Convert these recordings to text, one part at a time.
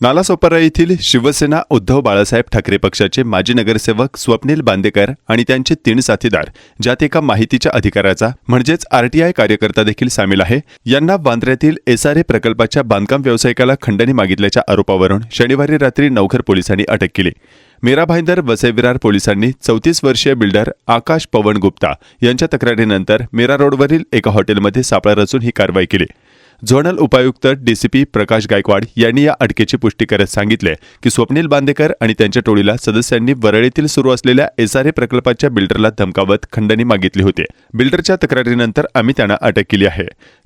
नालासोपारा येथील शिवसेना उद्धव बाळासाहेब ठाकरे पक्षाचे माजी नगरसेवक स्वप्नील बांदेकर आणि त्यांचे तीन साथीदार ज्यात एका माहितीच्या अधिकाराचा म्हणजेच आरटीआय कार्यकर्ता देखील सामील आहे यांना बांद्र्यातील एसआरए प्रकल्पाच्या बांधकाम व्यावसायिकाला खंडणी मागितल्याच्या आरोपावरून शनिवारी रात्री नवघर पोलिसांनी अटक केली. मेरा भाईंदर वसईविरार पोलिसांनी चौतीस वर्षीय बिल्डर आकाश पवन गुप्ता यांच्या तक्रारीनंतर मेरा रोडवरील एका हॉटेलमध्ये सापळा रचून ही कारवाई केली. झोनल उपायुक्त डीसीपी प्रकाश गायकवाड यांनी या अटकेची पुष्टी करत सांगितले की स्वप्नील बांदेकर आणि त्यांच्या टोळीला सदस्यांनी वरळीतील सुरू असलेल्या एसआरए प्रकल्पाच्या बिल्डरला धमकावत खंडणी मागितली होती. बिल्डरच्या तक्रारीनंतर आम्ही त्यांना अटक केली आहे.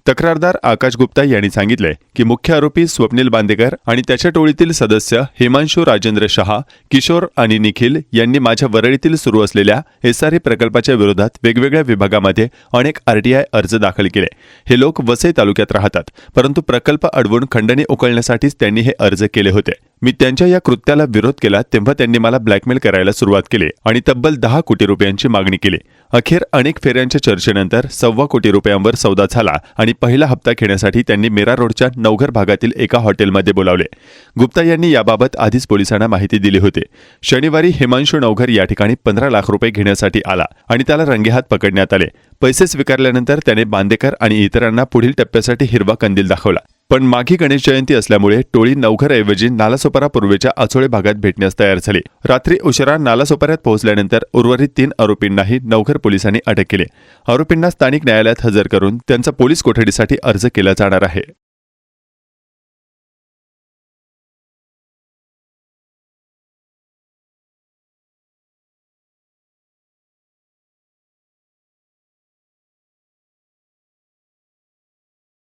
तक्रारदार आकाश गुप्ता यांनी सांगितले की मुख्य आरोपी स्वप्नील बांदेकर आणि त्याच्या टोळीतील सदस्य हिमांशू राजेंद्र शहा किशोर आणि निखिल यांनी माझ्या वरळीतील सुरू असलेल्या एसआरए प्रकल्पाच्या विरोधात वेगवेगळ्या विभागामध्ये अनेक आरटीआय अर्ज दाखल केले. हे लोक वसई तालुक्यात राहतात. परंतु प्रकल्प अडवून खंडणी उकळण्यासाठीच त्यांनी हे अर्ज केले होते. मी त्यांच्या या कृत्याला विरोध केला तेव्हा त्यांनी मला ब्लॅकमेल करायला सुरुवात केली आणि तब्बल दहा कोटी रुपयांची मागणी केली. अखेर अनेक फेऱ्यांच्या चर्चेनंतर सव्वा कोटी रुपयांवर सौदा झाला आणि पहिला हप्ता घेण्यासाठी त्यांनी मेरा रोडच्या नवघर भागातील एका हॉटेलमध्ये बोलावले. गुप्ता यांनी याबाबत आधीच पोलिसांना माहिती दिली होती. शनिवारी हिमांशू नवघर या ठिकाणी पंधरा लाख रुपये घेण्यासाठी आला आणि त्याला रंगेहात पकडण्यात आले. पैसे स्वीकारल्यानंतर त्याने बांदेकर आणि इतरांना पुढील टप्प्यासाठी हिरवा कंदील दाखवला. पण माघी गणेश जयंती असल्यामुळे टोळी नवघरऐवजी नालासोपारा पूर्वेच्या आचोळे भागात भेटण्यास तयार झाली. रात्री उशिरा नालासोपाऱ्यात पोहोचल्यानंतर उर्वरित तीन आरोपींनाही नवघर पोलिसांनी अटक केली. आरोपींना स्थानिक न्यायालयात हजर करून त्यांचा पोलीस कोठडीसाठी अर्ज केला जाणार आहे.